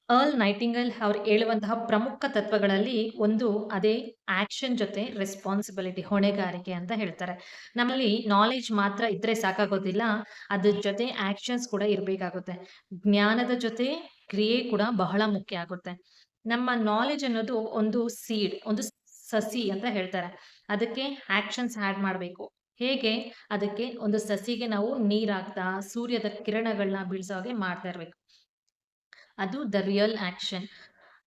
ಅರ್ಲ್ ನೈಟಿಂಗಲ್ ಅವ್ರು ಹೇಳುವಂತಹ ಪ್ರಮುಖ ತತ್ವಗಳಲ್ಲಿ ಒಂದು ಅದೇ ಆಕ್ಷನ್ ಜೊತೆ ರೆಸ್ಪಾನ್ಸಿಬಿಲಿಟಿ ಹೊಣೆಗಾರಿಕೆ ಅಂತ ಹೇಳ್ತಾರೆ. ನಮ್ಮಲ್ಲಿ ನಾಲೆಜ್ ಮಾತ್ರ ಇದ್ರೆ ಸಾಕಾಗೋದಿಲ್ಲ, ಅದ್ರ ಜೊತೆ ಆಕ್ಷನ್ಸ್ ಕೂಡ ಇರಬೇಕಾಗುತ್ತೆ. ಜ್ಞಾನದ ಜೊತೆ ಕ್ರಿಯೆ ಕೂಡ ಬಹಳ ಮುಖ್ಯ ಆಗುತ್ತೆ. ನಮ್ಮ ನಾಲೆಜ್ ಅನ್ನೋದು ಒಂದು ಸೀಡ್ ಒಂದು ಸಸಿ ಅಂತ ಹೇಳ್ತಾರೆ. ಅದಕ್ಕೆ ಆಕ್ಷನ್ಸ್ ಆಡ್ ಮಾಡಬೇಕು. ಹೇಗೆ ಅದಕ್ಕೆ ಒಂದು ಸಸಿಗೆ ನಾವು ನೀರ್ ಹಾಕ್ತಾ ಸೂರ್ಯದ ಕಿರಣಗಳನ್ನ ಬೀಳ್ಸೋ ಹಾಗೆ ಮಾಡ್ತಾ ಇರ್ಬೇಕು. ಅದು ದ ರಿಯಲ್ ಆಕ್ಷನ್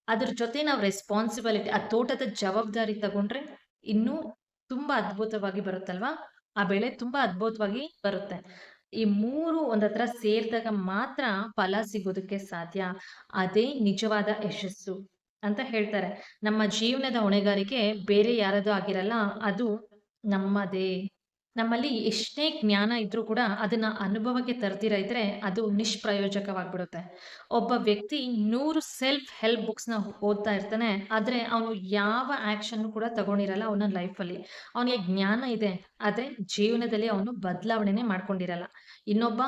ಅದ್ರ ಜೊತೆ ನಾವು ರೆಸ್ಪಾನ್ಸಿಬಿಲಿಟಿ ಆ ತೋಟದ ಜವಾಬ್ದಾರಿ ತಗೊಂಡ್ರೆ ಇನ್ನೂ ತುಂಬಾ ಅದ್ಭುತವಾಗಿ ಬರುತ್ತಲ್ವಾ? ಆ ಬೆಳೆ ತುಂಬಾ ಅದ್ಭುತವಾಗಿ ಬರುತ್ತೆ. ಈ ಮೂರು ಒಂದತ್ರ ಸೇರಿದಾಗ ಮಾತ್ರ ಫಲ ಸಿಗೋದಕ್ಕೆ ಸಾಧ್ಯ. ಅದೇ ನಿಜವಾದ ಯಶಸ್ಸು ಅಂತ ಹೇಳ್ತಾರೆ. ನಮ್ಮ ಜೀವನದ ಹೊಣೆಗಾರಿಕೆ ಬೇರೆ ಯಾರದು ಆಗಿರಲ್ಲ, ಅದು ನಮ್ಮದೇ. ನಮ್ಮಲ್ಲಿ ಎಷ್ಟೇ ಜ್ಞಾನ ಇದ್ರೂ ಕೂಡ ಅದನ್ನ ಅನುಭವಕ್ಕೆ ತರ್ದಿರ ಇದ್ರೆ ಅದು ನಿಷ್ಪ್ರಯೋಜಕವಾಗ್ಬಿಡುತ್ತೆ. ಒಬ್ಬ ವ್ಯಕ್ತಿ ನೂರು ಸೆಲ್ಫ್ ಹೆಲ್ಪ್ ಬುಕ್ಸ್ನ ಓದ್ತಾ ಇರ್ತಾನೆ, ಆದ್ರೆ ಅವನು ಯಾವ ಆಕ್ಷನ್ ಕೂಡ ತಗೊಂಡಿರಲ್ಲ ಅವನ ಲೈಫಲ್ಲಿ ಅವನಿಗೆ ಜ್ಞಾನ ಇದೆ, ಆದ್ರೆ ಜೀವನದಲ್ಲಿ ಅವನು ಬದಲಾವಣೆನೆ ಮಾಡ್ಕೊಂಡಿರಲ್ಲ. ಇನ್ನೊಬ್ಬ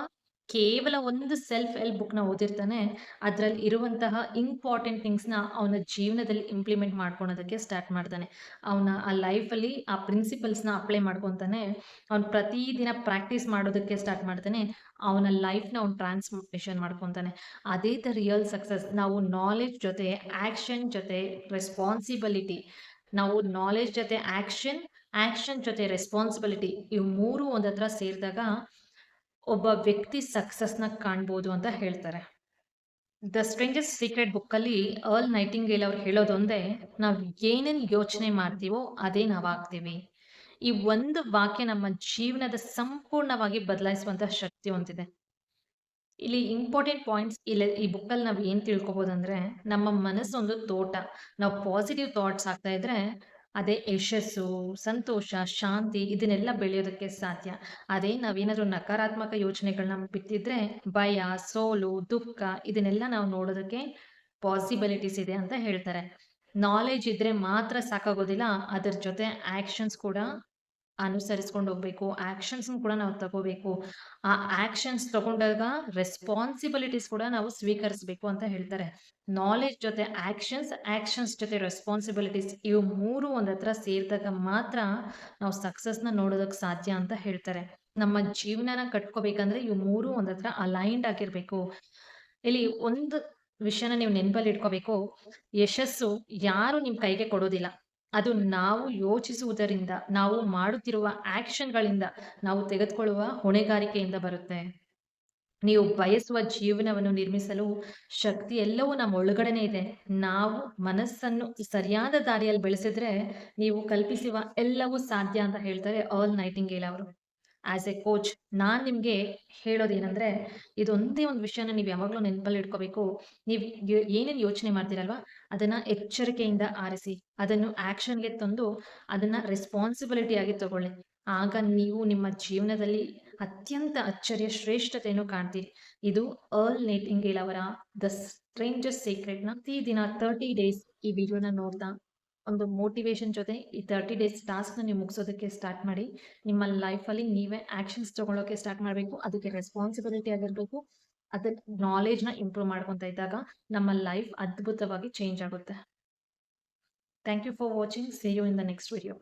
ಕೇವಲ ಒಂದು ಸೆಲ್ಫ್ ಹೆಲ್ಪ್ ಬುಕ್ನ ಓದಿರ್ತಾನೆ, ಅದರಲ್ಲಿ ಇರುವಂತಹ ಇಂಪಾರ್ಟೆಂಟ್ ಥಿಂಗ್ಸ್ನ ಅವನ ಜೀವನದಲ್ಲಿ ಇಂಪ್ಲಿಮೆಂಟ್ ಮಾಡ್ಕೊಳೋದಕ್ಕೆ ಸ್ಟಾರ್ಟ್ ಮಾಡ್ತಾನೆ. ಅವನ ಆ ಲೈಫಲ್ಲಿ ಆ ಪ್ರಿನ್ಸಿಪಲ್ಸ್ನ ಅಪ್ಲೈ ಮಾಡ್ಕೊತಾನೆ, ಅವ್ನು ಪ್ರತಿದಿನ ಪ್ರಾಕ್ಟೀಸ್ ಮಾಡೋದಕ್ಕೆ ಸ್ಟಾರ್ಟ್ ಮಾಡ್ತಾನೆ, ಅವನ ಲೈಫ್ನ ಅವ್ನು ಟ್ರಾನ್ಸ್ಫಾರ್ಮೇಷನ್ ಮಾಡ್ಕೊತಾನೆ. ಅದೇ ದ ರಿಯಲ್ ಸಕ್ಸಸ್ ನಾವು ನಾಲೆಜ್ ಜೊತೆ ಆ್ಯಕ್ಷನ್ ಜೊತೆ ರೆಸ್ಪಾನ್ಸಿಬಿಲಿಟಿ ನಾವು ನಾಲೆಜ್ ಜೊತೆ ಆ್ಯಕ್ಷನ್ ಆ್ಯಕ್ಷನ್ ಜೊತೆ ರೆಸ್ಪಾನ್ಸಿಬಿಲಿಟಿ ಇವು ಮೂರು ಒಂದತ್ರ ಸೇರಿದಾಗ ಒಬ್ಬ ವ್ಯಕ್ತಿ ಸಕ್ಸಸ್ನ ಕಾಣ್ಬೋದು ಅಂತ ಹೇಳ್ತಾರೆ. ದ ಸ್ಟ್ರೇಂಜಸ್ ಸೀಕ್ರೆಟ್ ಬುಕ್ಕಲ್ಲಿ ಅರ್ಲ್ ನೈಟಿಂಗೇಲ್ ಅವ್ರು ಹೇಳೋದೊಂದೇ ನಾವು ಏನೇನು ಯೋಚನೆ ಮಾಡ್ತೀವೋ ಅದೇ ನಾವು ಆಗ್ತೀವಿ. ಈ ಒಂದು ವಾಕ್ಯ ನಮ್ಮ ಜೀವನದ ಸಂಪೂರ್ಣವಾಗಿ ಬದಲಾಯಿಸುವಂತ ಶಕ್ತಿ ಹೊಂದಿದೆ. ಇಲ್ಲಿ ಇಂಪಾರ್ಟೆಂಟ್ ಪಾಯಿಂಟ್ಸ್ ಇಲ್ಲಿ ಈ ಬುಕ್ಕಲ್ಲಿ ನಾವು ಏನು ತಿಳ್ಕೊಬೋದಂದ್ರೆ ನಮ್ಮ ಮನಸ್ಸೊಂದು ತೋಟ. ನಾವು ಪಾಸಿಟಿವ್ ಥಾಟ್ಸ್ ಆಗ್ತಾ ಇದ್ರೆ ಅದೇ ಯಶಸ್ಸು, ಸಂತೋಷ, ಶಾಂತಿ ಇದನ್ನೆಲ್ಲ ಬೆಳೆಯೋದಕ್ಕೆ ಸಾಧ್ಯ. ಅದೇ ನಾವೇನಾದ್ರೂ ನಕಾರಾತ್ಮಕ ಯೋಚನೆಗಳನ್ನ ಬಿತ್ತಿದ್ರೆ ಭಯ, ಸೋಲು, ದುಃಖ ಇದನ್ನೆಲ್ಲ ನಾವು ನೋಡೋದಕ್ಕೆ ಪಾಸಿಬಿಲಿಟೀಸ್ ಇದೆ ಅಂತ ಹೇಳ್ತಾರೆ. ನಾಲೆಜ್ ಇದ್ರೆ ಮಾತ್ರ ಸಾಕಾಗೋದಿಲ್ಲ, ಅದರ ಜೊತೆ ಆಕ್ಷನ್ಸ್ ಕೂಡ ಅನುಸರಿಸ್ಕೊಂಡು ಹೋಗ್ಬೇಕು ಆಕ್ಷನ್ಸ್ ಕೂಡ ನಾವು ತಗೋಬೇಕು. ಆ ಆಕ್ಷನ್ಸ್ ತಗೊಂಡಾಗ ರೆಸ್ಪಾನ್ಸಿಬಿಲಿಟೀಸ್ ಕೂಡ ನಾವು ಸ್ವೀಕರಿಸಬೇಕು ಅಂತ ಹೇಳ್ತಾರೆ. ನಾಲೆಜ್ ಜೊತೆ ಆಕ್ಷನ್ಸ್ ಆಕ್ಷನ್ಸ್ ಜೊತೆ ರೆಸ್ಪಾನ್ಸಿಬಿಲಿಟೀಸ್ ಇವು ಮೂರು ಒಂದತ್ರ ಸೇರಿದಾಗ ಮಾತ್ರ ನಾವು ಸಕ್ಸಸ್ನ ನೋಡೋದಕ್ಕೆ ಸಾಧ್ಯ ಅಂತ ಹೇಳ್ತಾರೆ. ನಮ್ಮ ಜೀವನನ ಕಟ್ಕೋಬೇಕಂದ್ರೆ ಇವು ಮೂರು ಒಂದತ್ರ ಅಲೈನ್ಡ್ ಆಗಿರ್ಬೇಕು. ಇಲ್ಲಿ ಒಂದು ವಿಷಯನ ನೀವು ನೆನಪಲ್ಲಿ ಇಟ್ಕೋಬೇಕು. ಯಶಸ್ಸು ಯಾರು ನಿಮ್ ಕೈಗೆ ಕೊಡೋದಿಲ್ಲ. ಅದು ನಾವು ಯೋಚಿಸುವುದರಿಂದ, ನಾವು ಮಾಡುತ್ತಿರುವ ಆಕ್ಷನ್ಗಳಿಂದ ನಾವು ತೆಗೆದುಕೊಳ್ಳುವ ಹೊಣೆಗಾರಿಕೆಯಿಂದ ಬರುತ್ತೆ. ನೀವು ಬಯಸುವ ಜೀವನವನ್ನು ನಿರ್ಮಿಸಲು ಶಕ್ತಿ ಎಲ್ಲವೂ ನಮ್ಮ ಒಳಗಡೆನೆ ಇದೆ. ನಾವು ಮನಸ್ಸನ್ನು ಸರಿಯಾದ ದಾರಿಯಲ್ಲಿ ಬೆಳೆಸಿದ್ರೆ, ನೀವು ಕಲ್ಪಿಸುವ ಎಲ್ಲವೂ ಸಾಧ್ಯ ಅಂತ ಹೇಳ್ತಾರೆ ಆಲ್ ನೈಟಿಂಗೇಲ್ ಅವರು. ಆಸ್ ಎ ಕೋಚ್ ನಾನ್ ನಿಮ್ಗೆ ಹೇಳೋದೇನಂದ್ರೆ, ಇದೊಂದೇ ಒಂದು ವಿಷಯನ ನೀವು ಯಾವಾಗಲೂ ನೆನಪಲ್ಲಿ ಇಟ್ಕೋಬೇಕು. ನೀವು ಏನೇನು ಯೋಚನೆ ಮಾಡ್ತೀರಲ್ವಾ, ಅದನ್ನ ಎಚ್ಚರಿಕೆಯಿಂದ ಆರಿಸಿ, ಅದನ್ನು ಆಕ್ಷನ್ಗೆ ತಂದು, ಅದನ್ನ ರೆಸ್ಪಾನ್ಸಿಬಿಲಿಟಿ ಆಗಿ ತಗೊಳ್ಳಿ. ಆಗ ನೀವು ನಿಮ್ಮ ಜೀವನದಲ್ಲಿ ಅತ್ಯಂತ ಅಚ್ಚರಿಯ ಶ್ರೇಷ್ಠತೆಯನ್ನು ಕಾಣ್ತೀರಿ. ಇದು ಅರ್ಲ್ ನೇಟಿಂಗೇಲ್ ಅವರ ದ ಸ್ಟ್ರೇಂಜಸ್ನ ಪ್ರತಿ ದಿನ ತರ್ಟಿ ಡೇಸ್ ಈ ವಿಡಿಯೋನ ನೋಡ್ತಾ ಒಂದು ಮೋಟಿವೇಶನ್ ಜೊತೆ ಈ ತರ್ಟಿ ಡೇಸ್ ಟಾಸ್ಕ್ನ ನೀವು ಮುಗಿಸೋದಕ್ಕೆ ಸ್ಟಾರ್ಟ್ ಮಾಡಿ. ನಿಮ್ಮ ಲೈಫಲ್ಲಿ ನೀವೇ ಆ್ಯಕ್ಷನ್ಸ್ ತೊಗೊಳೋಕ್ಕೆ ಸ್ಟಾರ್ಟ್ ಮಾಡಬೇಕು, ಅದಕ್ಕೆ ರೆಸ್ಪಾನ್ಸಿಬಿಲಿಟಿ ಆಗಿರಬೇಕು ಅದರ ನಾಲೆಜ್ನ ಇಂಪ್ರೂವ್ ಮಾಡ್ಕೊತಾ ಇದ್ದಾಗ ನಮ್ಮ ಲೈಫ್ ಅದ್ಭುತವಾಗಿ ಚೇಂಜ್ ಆಗುತ್ತೆ. Thank you for watching see you in the next video